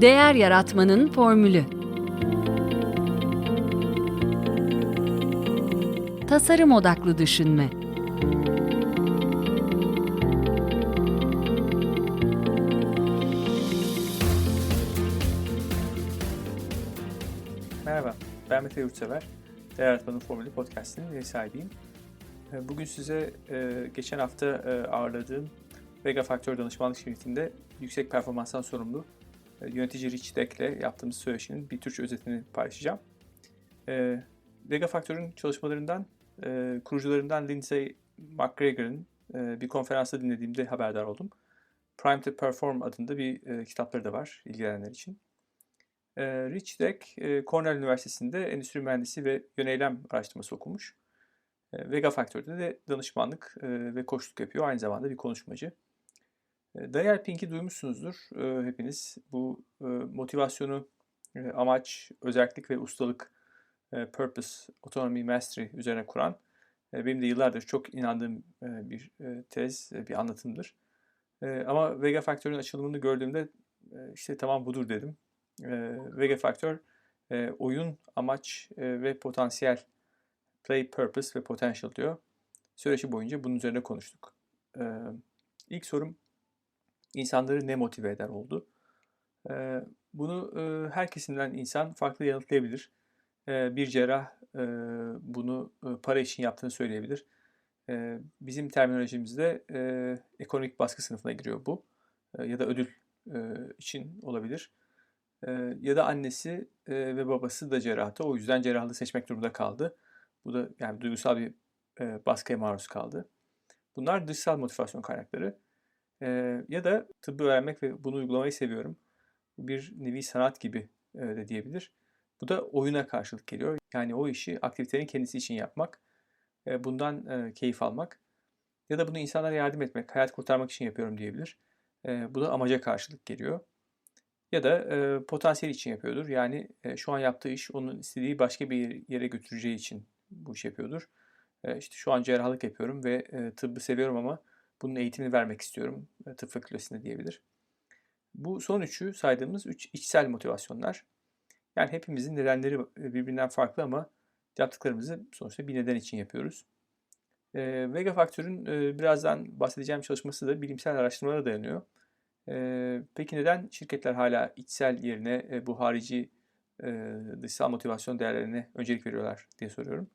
Değer yaratmanın formülü. Tasarım odaklı düşünme. Merhaba, ben Mete Yurtsever. Değer Yaratmanın Formülü Podcast'inin ev sahibiyim. Ee, Bugün size e, geçen hafta e, ağırladığım Vega Faktör danışmanlık şirketinde yüksek performanstan sorumlu yönetici Rich Deck'le yaptığımız söyleşinin bir Türkçe özetini paylaşacağım. E, Vega Faktör'ün çalışmalarından, e, kurucularından Lindsay McGregor'ın e, bir konferansta dinlediğimde haberdar oldum. Prime to Perform adında bir e, kitapları da var ilgilenenler için. E, Rich Deck, e, Cornell Üniversitesi'nde endüstri mühendisi ve yöneylem araştırması okumuş. E, Vega Faktör'de de danışmanlık e, ve koçluk yapıyor. Aynı zamanda bir konuşmacı. Daniel Pink'i duymuşsunuzdur hepiniz. Bu motivasyonu, amaç, özellik ve ustalık, purpose, autonomy, mastery üzerine kuran benim de yıllardır çok inandığım bir tez, bir anlatımdır. Ama Vega Faktör'ün açılımını gördüğümde işte tamam budur dedim. Vega Faktör oyun, amaç ve potansiyel play, purpose ve potential diyor. Söyleşi boyunca bunun üzerine konuştuk. İlk sorum insanları ne motive eder oldu. Bunu e, her kesimden insan farklı yanıtlayabilir. Bir cerrah bunu para için yaptığını söyleyebilir. Bizim terminolojimizde ekonomik baskı sınıfına giriyor bu. Ya da ödül için olabilir. Ya da annesi ve babası da cerrahtı. O yüzden cerrahlığı seçmek durumunda kaldı. Bu da yani duygusal bir baskıya maruz kaldı. Bunlar dışsal motivasyon kaynakları. E, ya da tıbbı öğrenmek ve bunu uygulamayı seviyorum. Bir nevi sanat gibi e, de diyebilir. Bu da oyuna karşılık geliyor. Yani o işi aktivitenin kendisi için yapmak, e, bundan e, keyif almak ya da bunu insanlara yardım etmek, hayat kurtarmak için yapıyorum diyebilir. E, bu da amaca karşılık geliyor. Ya da e, potansiyel için yapıyordur. Yani e, şu an yaptığı iş onun istediği başka bir yere götüreceği için bu iş yapıyordur. E, işte şu an cerrahlık yapıyorum ve e, tıbbı seviyorum ama bunun eğitimini vermek istiyorum e, tıp fakültesinde diyebilir. Bu son üçü saydığımız üç içsel motivasyonlar. Yani hepimizin nedenleri birbirinden farklı ama yaptıklarımızı sonuçta bir neden için yapıyoruz. E, Vega Faktör'ün e, birazdan bahsedeceğim çalışması da bilimsel araştırmalara dayanıyor. E, peki neden şirketler hala içsel yerine e, bu harici e, dışsal motivasyon değerlerine öncelik veriyorlar diye soruyorum.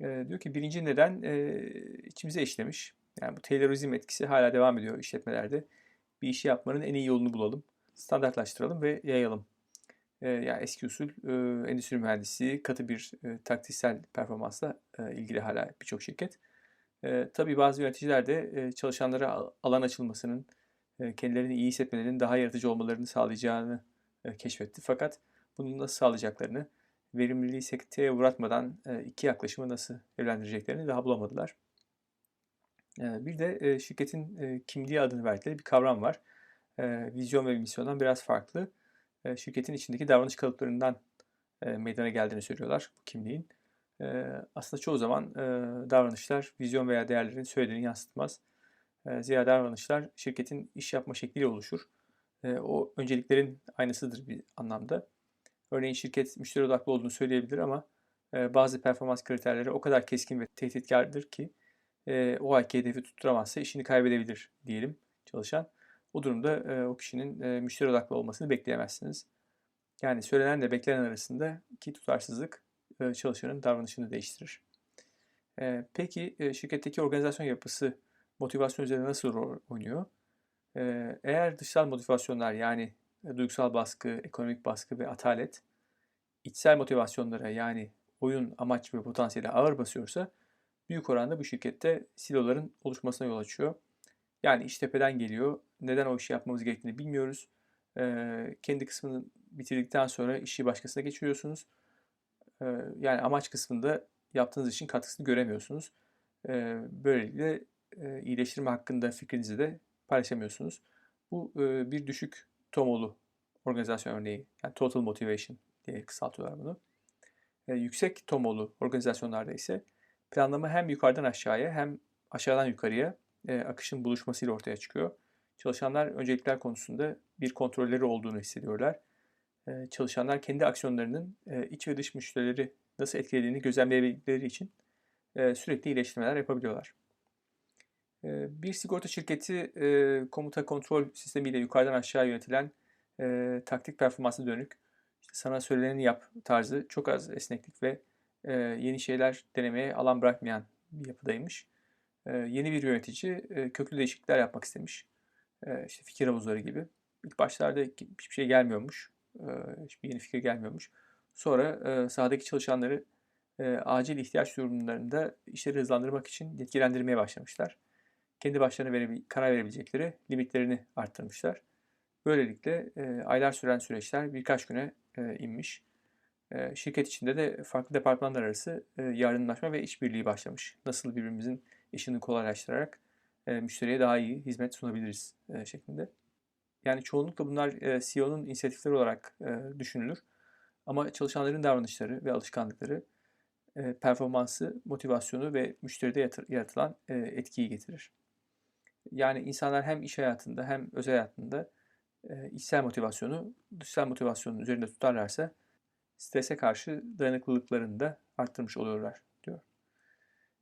E, diyor ki birinci neden e, içimize işlemiş. Yani bu Taylorizm etkisi hala devam ediyor işletmelerde. Bir işi yapmanın en iyi yolunu bulalım, standartlaştıralım ve yayalım. E, yani eski usul e, endüstri mühendisi, katı bir e, taktiksel performansla e, ilgili hala birçok şirket. E, tabii bazı yöneticiler de e, çalışanlara alan açılmasının, e, kendilerini iyi hissetmelerinin daha yaratıcı olmalarını sağlayacağını e, keşfetti. Fakat bunu nasıl sağlayacaklarını, verimliliği sekteye uğratmadan e, iki yaklaşımı nasıl evlendireceklerini daha bulamadılar. E, bir de e, şirketin e, kimliği adını verdikleri bir kavram var. E, vizyon ve misyondan biraz farklı. E, şirketin içindeki davranış kalıplarından e, meydana geldiğini söylüyorlar bu kimliğin. Aslında çoğu zaman davranışlar vizyon veya değerlerin söylediğini yansıtmaz. Zira davranışlar şirketin iş yapma şekliyle oluşur. O önceliklerin aynısıdır bir anlamda. Örneğin şirket müşteri odaklı olduğunu söyleyebilir ama bazı performans kriterleri o kadar keskin ve tehditkardır ki e, o ayki hedefi tutturamazsa işini kaybedebilir diyelim çalışan. O durumda e, o kişinin e, müşteri odaklı olmasını bekleyemezsiniz. Yani söylenen beklenen arasındaki tutarsızlık e, çalışanın davranışını değiştirir. E, peki e, şirketteki organizasyon yapısı motivasyon üzerinde nasıl rol oynuyor? E, eğer dışsal motivasyonlar yani e, duygusal baskı, ekonomik baskı ve atalet içsel motivasyonlara yani oyun, amaç ve potansiyeli ağır basıyorsa büyük oranda bu şirkette siloların oluşmasına yol açıyor. Yani iş tepeden geliyor. Neden o işi yapmamız gerektiğini bilmiyoruz. Ee, kendi kısmını bitirdikten sonra işi başkasına geçiriyorsunuz. Ee, yani amaç kısmında yaptığınız işin katkısını göremiyorsunuz. Ee, böylelikle e, iyileştirme hakkında fikrinizi de paylaşamıyorsunuz. Bu e, bir düşük TOMO'lu organizasyon örneği. Yani Total Motivation diye kısaltıyorlar bunu. E, yüksek TOMO'lu organizasyonlarda ise planlama hem yukarıdan aşağıya hem aşağıdan yukarıya e, akışın buluşmasıyla ortaya çıkıyor. Çalışanlar öncelikler konusunda bir kontrolleri olduğunu hissediyorlar. Ee, Çalışanlar kendi aksiyonlarının e, iç ve dış müşterileri nasıl etkilediğini gözlemleyebildikleri için e, sürekli iyileştirmeler yapabiliyorlar. Ee, Bir sigorta şirketi e, komuta kontrol sistemiyle yukarıdan aşağı yönetilen e, taktik performansı dönük, işte sana söyleneni yap tarzı çok az esneklik ve e, yeni şeyler denemeye alan bırakmayan bir yapıdaymış. E, yeni bir yönetici e, köklü değişiklikler yapmak istemiş. E, işte fikir havuzları gibi. İlk başlarda hiçbir şey gelmiyormuş. E, hiçbir yeni fikir gelmiyormuş. Sonra e, sahadaki çalışanları e, acil ihtiyaç durumlarında işleri hızlandırmak için yetkilendirmeye başlamışlar. Kendi başlarına verebil- karar verebilecekleri limitlerini arttırmışlar. Böylelikle e, aylar süren süreçler birkaç güne e, inmiş. E, şirket içinde de farklı departmanlar arası e, yardımlaşma ve işbirliği başlamış. Nasıl birbirimizin işini kolaylaştırarak e, müşteriye daha iyi hizmet sunabiliriz e, şeklinde. Yani çoğunlukla bunlar CEO'nun inisiyatifleri olarak düşünülür. Ama çalışanların davranışları ve alışkanlıkları performansı, motivasyonu ve müşteride yaratılan etkiyi getirir. Yani insanlar hem iş hayatında hem özel hayatında içsel motivasyonu dışsal motivasyonun üzerinde tutarlarsa strese karşı dayanıklılıklarını da arttırmış oluyorlar diyor.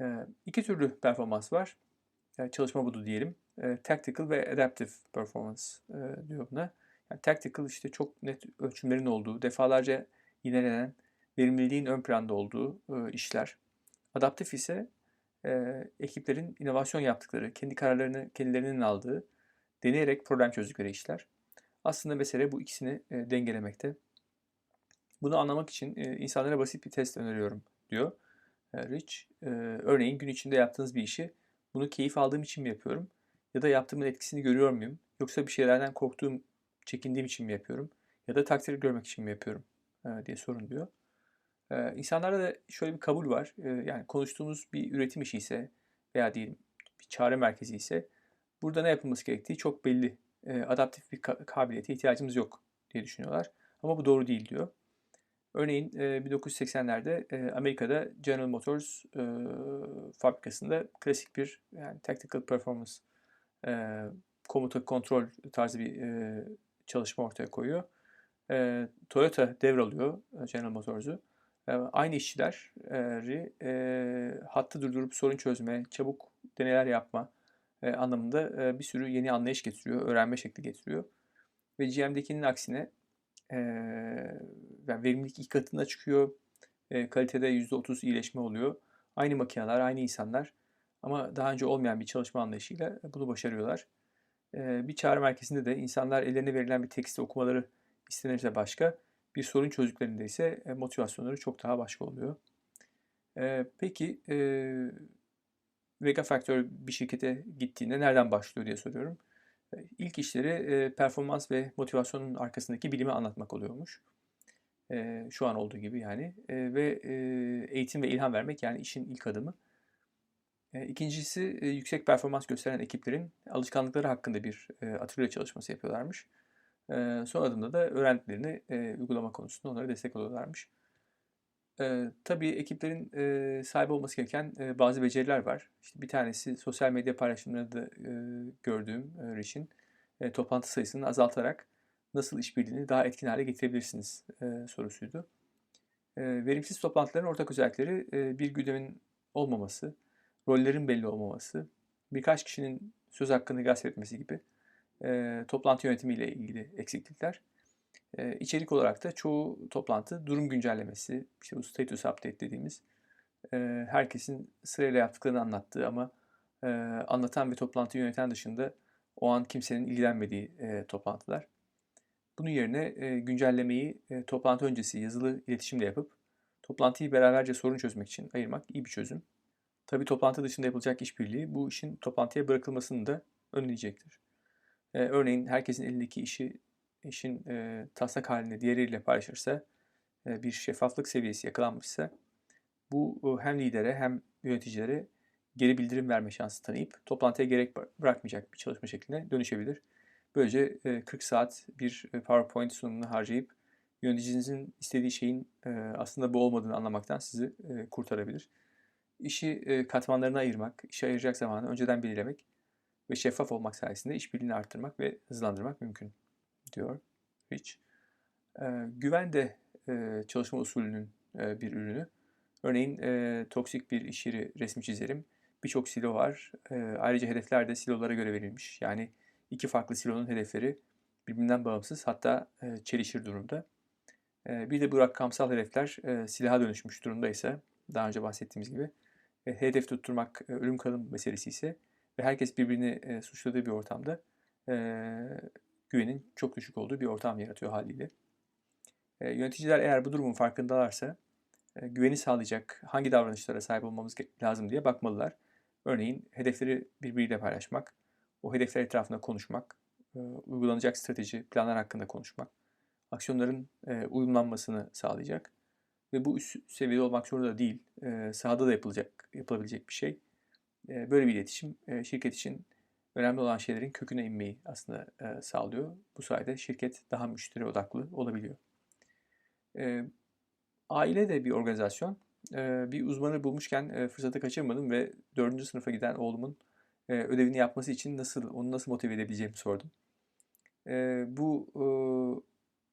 E, iki türlü performans var. Yani çalışma budu diyelim. E, tactical ve adaptive performance e, diyor buna. Yani tactical işte çok net ölçümlerin olduğu, defalarca yinelenen, verimliliğin ön planda olduğu e, işler. Adaptif ise e, ekiplerin inovasyon yaptıkları, kendi kararlarını kendilerinin aldığı, deneyerek problem çözdükleri işler. Aslında mesele bu ikisini e, dengelemekte. Bunu anlamak için e, insanlara basit bir test öneriyorum diyor e, Rich. E, örneğin gün içinde yaptığınız bir işi bunu keyif aldığım için mi yapıyorum? Ya da yaptığımın etkisini görüyor muyum? Yoksa bir şeylerden korktuğum, çekindiğim için mi yapıyorum? Ya da takdir görmek için mi yapıyorum? E, diye sorun diyor. E, insanlarda da şöyle bir kabul var. E, yani konuştuğumuz bir üretim işi ise veya diyelim bir çare merkezi ise burada ne yapılması gerektiği çok belli. E, adaptif bir ka- kabiliyete ihtiyacımız yok diye düşünüyorlar. Ama bu doğru değil diyor. Örneğin e, 1980'lerde e, Amerika'da General Motors fabrikasında klasik bir yani tactical performance komuta kontrol tarzı bir çalışma ortaya koyuyor. Toyota devralıyor General Motors'u. Aynı işçileri hattı durdurup sorun çözme, çabuk deneyler yapma anlamında bir sürü yeni anlayış getiriyor, öğrenme şekli getiriyor. Ve GM'dekinin aksine yani verimlilik iki katına çıkıyor. E, kalitede %30 iyileşme oluyor. Aynı makineler, aynı insanlar ama daha önce olmayan bir çalışma anlayışıyla bunu başarıyorlar. E, bir çağrı merkezinde de insanlar ellerine verilen bir teksti okumaları istenirse başka, bir sorun çözdüklerinde ise e, motivasyonları çok daha başka oluyor. E, peki e, Vega Factor bir şirkete gittiğinde nereden başlıyor diye soruyorum. İlk işleri e, performans ve motivasyonun arkasındaki bilimi anlatmak oluyormuş. E, şu an olduğu gibi yani. E, ve eğitim ve ilham vermek yani işin ilk adımı. İkincisi yüksek performans gösteren ekiplerin alışkanlıkları hakkında bir atölye çalışması yapıyorlarmış. Son adımda da öğrendiklerini uygulama konusunda onlara destek oluyorlarmış. E, tabii ekiplerin e, sahip olması gereken e, bazı beceriler var. İşte bir tanesi sosyal medya paylaşımlarında da e, gördüğüm e, Rich'in e, toplantı sayısını azaltarak nasıl işbirliğini daha etkin hale getirebilirsiniz e, sorusuydu. E, verimsiz toplantıların ortak özellikleri e, bir gündemin olmaması, rollerin belli olmaması, birkaç kişinin söz hakkını gasp etmesi gibi e, toplantı yönetimiyle ilgili eksiklikler. E, içerik olarak da çoğu toplantı durum güncellemesi, işte bu status update dediğimiz e, herkesin sırayla yaptıklarını anlattığı ama e, anlatan ve toplantı yöneten dışında o an kimsenin ilgilenmediği e, toplantılar. Bunun yerine güncellemeyi toplantı öncesi yazılı iletişimle yapıp toplantıyı beraberce sorun çözmek için ayırmak iyi bir çözüm. Tabii toplantı dışında yapılacak işbirliği bu işin toplantıya bırakılmasını da önleyecektir. Örneğin herkesin elindeki işi işin e, taslak halinde diğeriyle paylaşırsa, e, bir şeffaflık seviyesi yakalanmışsa bu hem lidere hem yöneticilere geri bildirim verme şansı tanıyıp toplantıya gerek bırakmayacak bir çalışma şekline dönüşebilir. Böylece e, 40 saat bir PowerPoint sunumunu harcayıp yöneticinizin istediği şeyin aslında bu olmadığını anlamaktan sizi kurtarabilir. İşi katmanlarına ayırmak, işe ayıracak zamanı önceden belirlemek ve şeffaf olmak sayesinde işbirliğini arttırmak ve hızlandırmak mümkün diyor Rich. E, güven de e, çalışma usulünün e, bir ürünü. Örneğin e, toksik bir iş yeri resmi çizerim. Birçok silo var. E, ayrıca hedefler de silolara göre verilmiş. Yani iki farklı silonun hedefleri birbirinden bağımsız hatta e, çelişir durumda. E, bir de bu rakamsal hedefler e, silaha dönüşmüş durumdaysa daha önce bahsettiğimiz gibi e, hedef tutturmak e, ölüm kalım meselesi ise ve herkes birbirini e, suçladığı bir ortamda e, güvenin çok düşük olduğu bir ortam yaratıyor haliyle. E, yöneticiler eğer bu durumun farkındalarsa e, güveni sağlayacak hangi davranışlara sahip olmamız lazım diye bakmalılar. Örneğin hedefleri birbiriyle paylaşmak, o hedefler etrafında konuşmak, e, uygulanacak strateji, planlar hakkında konuşmak, aksiyonların e, uyumlanmasını sağlayacak ve bu üst seviyede olmak zorunda değil, e, sahada da yapılacak, yapılabilecek bir şey. E, böyle bir iletişim e, şirket için önemli olan şeylerin köküne inmeyi aslında e, sağlıyor. Bu sayede şirket daha müşteri odaklı olabiliyor. E, aile de bir organizasyon. E, bir uzmanı bulmuşken e, fırsatı kaçırmadım ve 4. sınıfa giden oğlumun e, ödevini yapması için nasıl onu nasıl motive edebileceğimi sordum. E, bu e,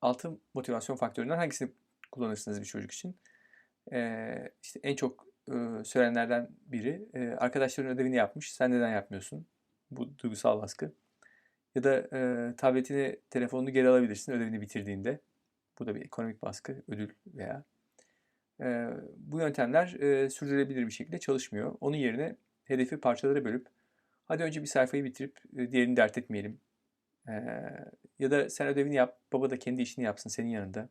altı motivasyon faktöründen hangisini kullanırsınız bir çocuk için? E, işte en çok e, söylenenlerden biri e, arkadaşların ödevini yapmış, sen neden yapmıyorsun? Bu duygusal baskı. Ya da e, tabletini, telefonunu geri alabilirsin ödevini bitirdiğinde. Bu da bir ekonomik baskı, ödül veya. E, bu yöntemler e, sürdürülebilir bir şekilde çalışmıyor. Onun yerine hedefi parçalara bölüp hadi önce bir sayfayı bitirip e, diğerini dert etmeyelim. E, ya da sen ödevini yap, baba da kendi işini yapsın senin yanında.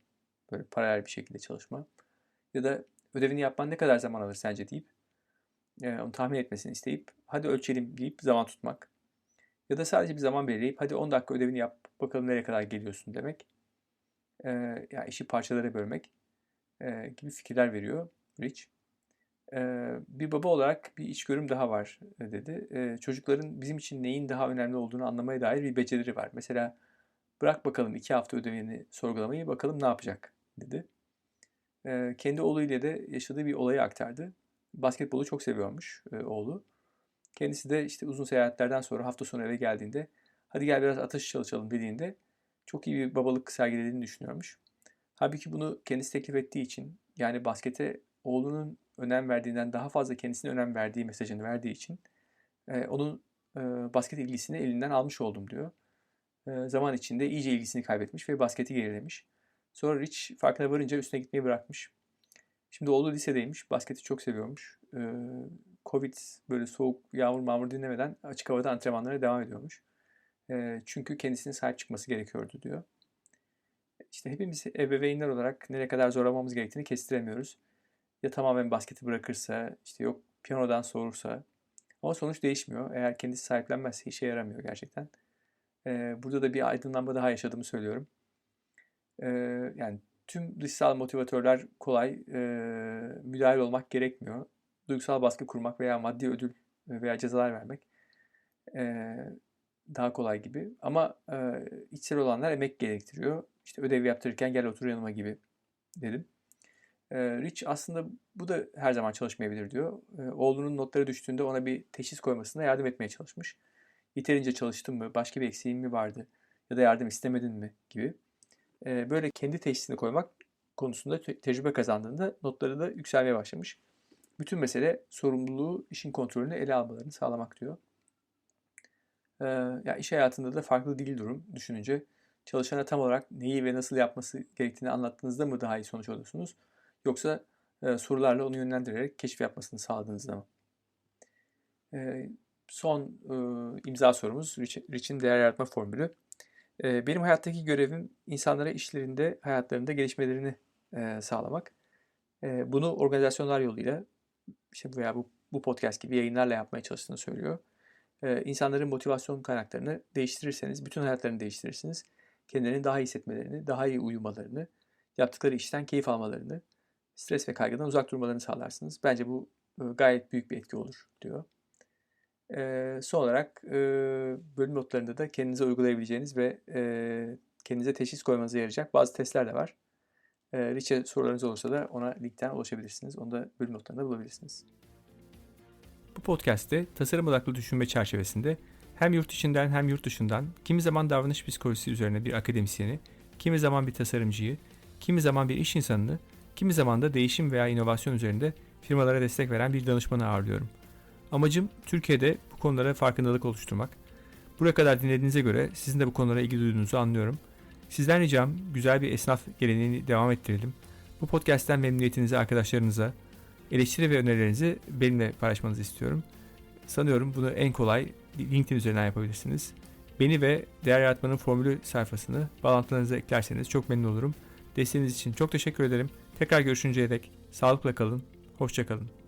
Böyle paralel bir şekilde çalışma. Ya da ödevini yapman ne kadar zaman alır sence deyip e, onu tahmin etmesini isteyip hadi ölçelim deyip zaman tutmak. Ya da sadece bir zaman belirleyip hadi 10 dakika ödevini yap bakalım nereye kadar geliyorsun demek. E, yani işi parçalara bölmek e, gibi fikirler veriyor Rich. E, bir baba olarak bir içgörüm daha var e, dedi. E, çocukların bizim için neyin daha önemli olduğunu anlamaya dair bir becerileri var. Mesela bırak bakalım iki hafta ödevini sorgulamayı bakalım ne yapacak dedi. E, kendi oğluyla da yaşadığı bir olayı aktardı. Basketbolu çok seviyormuş e, oğlu. Kendisi de işte uzun seyahatlerden sonra hafta sonu eve geldiğinde hadi gel biraz atış çalışalım dediğinde çok iyi bir babalık sergilediğini düşünüyormuş. Halbuki bunu kendisi teklif ettiği için yani baskete oğlunun önem verdiğinden daha fazla kendisine önem verdiği mesajını verdiği için e, onun e, basket ilgisini elinden almış oldum diyor. E, zaman içinde iyice ilgisini kaybetmiş ve basketi gerilemiş. Sonra Rich farkına varınca üstüne gitmeyi bırakmış. Şimdi oğlu lisedeymiş. Basketi çok seviyormuş. E, Covid böyle soğuk yağmur mağmur dinlemeden açık havada antrenmanlara devam ediyormuş. E, çünkü kendisine sahip çıkması gerekiyordu diyor. İşte hepimiz ebeveynler olarak nereye kadar zorlamamız gerektiğini kestiremiyoruz. Ya tamamen basketi bırakırsa, işte yok piyanodan soğursa. Ama sonuç değişmiyor. Eğer kendisi sahiplenmezse işe yaramıyor gerçekten. Ee, burada da bir aydınlanma daha yaşadığımı söylüyorum. Ee, yani tüm dışsal motivatörler kolay. E, müdahil olmak gerekmiyor. Duygusal baskı kurmak veya maddi ödül veya cezalar vermek e, daha kolay gibi. Ama e, içsel olanlar emek gerektiriyor. İşte ödev yaptırırken gel otur yanıma gibi dedim. E, Rich aslında bu da her zaman çalışmayabilir diyor. E, oğlunun notları düştüğünde ona bir teşhis koymasına yardım etmeye çalışmış. Yeterince çalıştın mı, başka bir eksiğin mi vardı ya da yardım istemedin mi gibi. E, böyle kendi teşhisini koymak konusunda te- tecrübe kazandığında notları da yükselmeye başlamış. Bütün mesele sorumluluğu, işin kontrolünü ele almalarını sağlamak diyor. Ee, ya iş hayatında da farklı değil durum düşününce. Çalışana tam olarak neyi ve nasıl yapması gerektiğini anlattığınızda mı daha iyi sonuç alıyorsunuz? Yoksa e, sorularla onu yönlendirerek keşif yapmasını sağladığınızda mı? E, son e, imza sorumuz Rich, Rich'in değer yaratma formülü. E, benim hayattaki görevim insanlara işlerinde, hayatlarında gelişmelerini e, sağlamak. E, bunu organizasyonlar yoluyla işte veya bu, bu podcast gibi yayınlarla yapmaya çalıştığını söylüyor. Ee, insanların motivasyon kaynaklarını değiştirirseniz bütün hayatlarını değiştirirsiniz. Kendilerini daha iyi hissetmelerini, daha iyi uyumalarını, yaptıkları işten keyif almalarını, stres ve kaygıdan uzak durmalarını sağlarsınız. Bence bu e, gayet büyük bir etki olur diyor. Ee, son olarak e, bölüm notlarında da kendinize uygulayabileceğiniz ve e, kendinize teşhis koymanıza yarayacak bazı testler de var. E, Rich'e sorularınız olursa da ona linkten ulaşabilirsiniz. Onu da bölüm notlarında bulabilirsiniz. Bu podcast'te tasarım odaklı düşünme çerçevesinde Hem yurt içinden hem yurt dışından kimi zaman davranış psikolojisi üzerine bir akademisyeni, kimi zaman bir tasarımcıyı, kimi zaman bir iş insanını, kimi zaman da değişim veya inovasyon üzerinde firmalara destek veren bir danışmanı ağırlıyorum. Amacım Türkiye'de bu konulara farkındalık oluşturmak. Buraya kadar dinlediğinize göre sizin de bu konulara ilgi duyduğunuzu anlıyorum. Sizden ricam güzel bir esnaf geleneğini devam ettirelim. Bu podcast'ten memnuniyetinizi arkadaşlarınıza, eleştiri ve önerilerinizi benimle paylaşmanızı istiyorum. Sanıyorum bunu en kolay LinkedIn üzerinden yapabilirsiniz. Beni ve Değer Yaratmanın Formülü sayfasını bağlantılarınıza eklerseniz çok memnun olurum. Desteğiniz için çok teşekkür ederim. Tekrar görüşünceye dek sağlıkla kalın, hoşça kalın.